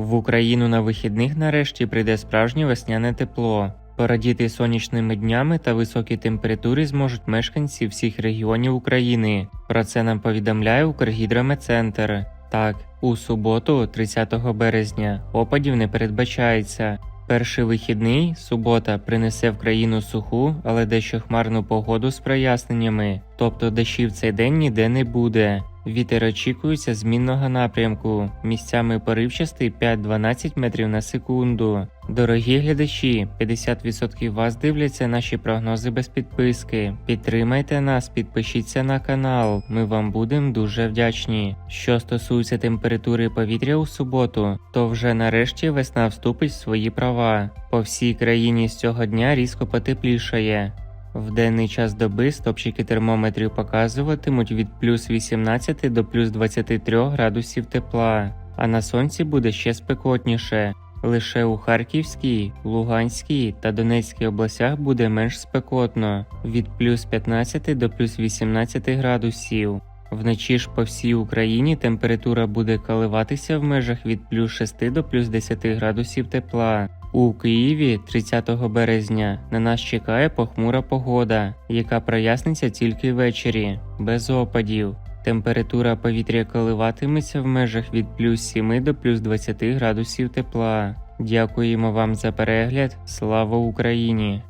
В Україну на вихідних нарешті прийде справжнє весняне тепло. Порадіти сонячними днями та високі температури зможуть мешканці всіх регіонів України. Про це нам повідомляє Укргідрометцентр. Так, у суботу, 30 березня, опадів не передбачається. Перший вихідний, субота, принесе в країну суху, але дещо хмарну погоду з проясненнями, тобто дощів цей день ніде не буде. Вітер очікується змінного напрямку, місцями поривчастий 5-12 метрів на секунду. Дорогі глядачі, 50% вас дивляться наші прогнози без підписки. Підтримайте нас, підпишіться на канал. Ми вам будемо дуже вдячні. Що стосується температури повітря у суботу, то вже нарешті весна вступить в свої права. По всій країні з цього дня різко потеплішає. В денний час доби стопчики термометрів показуватимуть від плюс 18 до плюс 23 градусів тепла, а на сонці буде ще спекотніше. Лише у Харківській, Луганській та Донецькій областях буде менш спекотно від плюс 15 до плюс 18 градусів. Вночі ж по всій Україні температура буде коливатися в межах від плюс 6 до плюс 10 градусів тепла. У Києві 30 березня на нас чекає похмура погода, яка проясниться тільки ввечері, без опадів. Температура повітря коливатиметься в межах від плюс 7 до плюс 20 градусів тепла. Дякуємо вам за перегляд. Слава Україні!